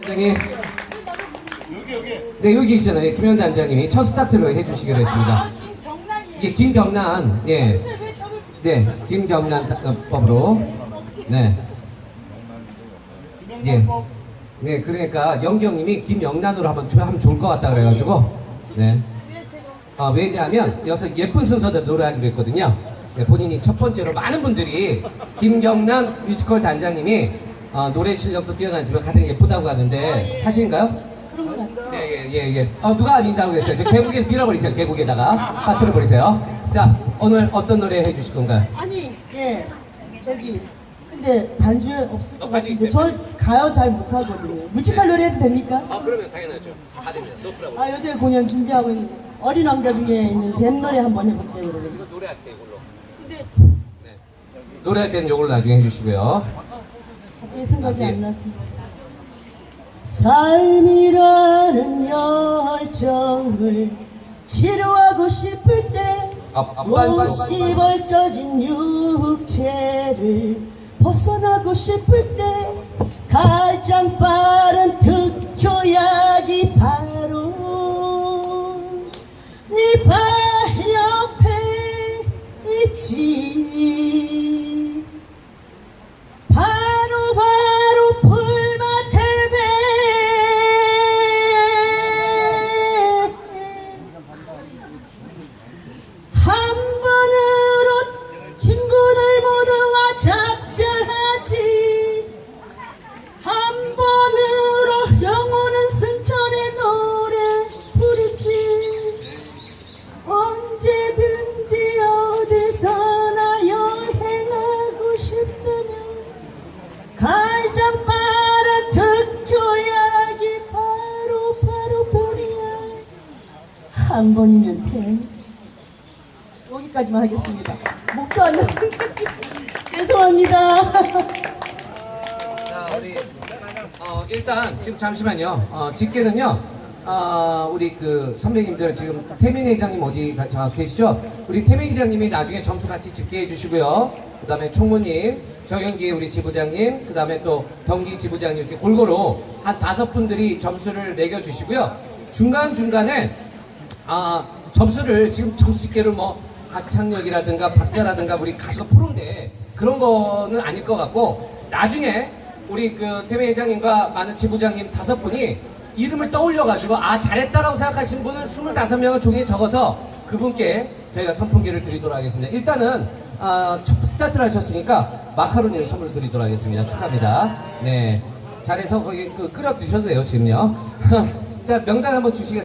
단장님. 네, 여기 계시잖아요. 김현 단장님이 첫 스타트를 해주시기로 했습니다. 이게 김경란, 예. 네, 김경란법으로. 네. 예. 네, 그러니까 영경님이 김영란으로 하면, 조- 하면 좋을 것 같다 그래가지고. 네. 아, 왜냐하면 여기서 예쁜 순서대로 노래하기로 했거든요. 네, 본인이 첫 번째로 많은 분들이 김경란 뮤지컬 단장님이 어, 노래 실력도 뛰어나지만 가장 예쁘다고 하는데 사실인가요? 네, 예, 예, 예. 어, 누가 아닌다고 했어요? 저 계곡에 밀어버리세요, 계곡에다가. 빠뜨려 버리세요. 자, 오늘 어떤 노래 해주실 건가요? 아니, 예, 저기, 근데 반주에 없을 것 어, 반주 같은데, 있어요. 저 가요 잘 못하거든요. 뮤지컬 노래 해도 됩니까? 아, 그러면 당연하죠. 다 됩니다. 노프라고. 아, 요새 공연 준비하고 있는 어린 왕자 중에 있는 뱀 노래 한번 해볼게요, 그러면. 이거 노래할 때 이걸로. 근데 네. 노래할 때는 이걸로 나중에 해주시고요. 갑자기 생각이 아, 예. 안 났습니다. 삶이라는 열정을 치료하고 싶을 때 아, 아. 못이 벌쳐진 육체를 벗어나고 싶을 때 가장 빠른 특효약이 바로 네 발 옆에 있지 돼 여기까지만 하겠습니다 목도 안 죄송합니다 자, 우리 어, 일단 지금 잠시만요. 어, 집계는요. 어, 우리 그 선배님들 지금 태민 회장님 어디 가, 자, 계시죠? 우리 태민 회장님이 나중에 점수 같이 집계해 주시고요. 그다음에 총무님, 정영기 우리 지부장님, 그다음에 또 경기 지부장님 이렇게 골고루 한 다섯 분들이 점수를 매겨 주시고요. 중간 중간에 아, 점수를 지금 점수 집계를 뭐 가창력이라든가 박자라든가 우리 가수 프로인데 그런 거는 아닐 것 같고 나중에 우리 그 태민 회장님과 많은 지부장님 다섯 분이 이름을 떠올려 가지고 아 잘했다라고 생각하시는 분을 25명을 종이에 적어서 그분께 저희가 선풍기를 드리도록 하겠습니다. 일단은 아, 첫 스타트를 하셨으니까 마카로니를 선물 드리도록 하겠습니다. 축하합니다. 네. 잘해서 거기 그 끓여 드셔도 돼요, 지금요. 자, 명단 한번 주시겠습니다.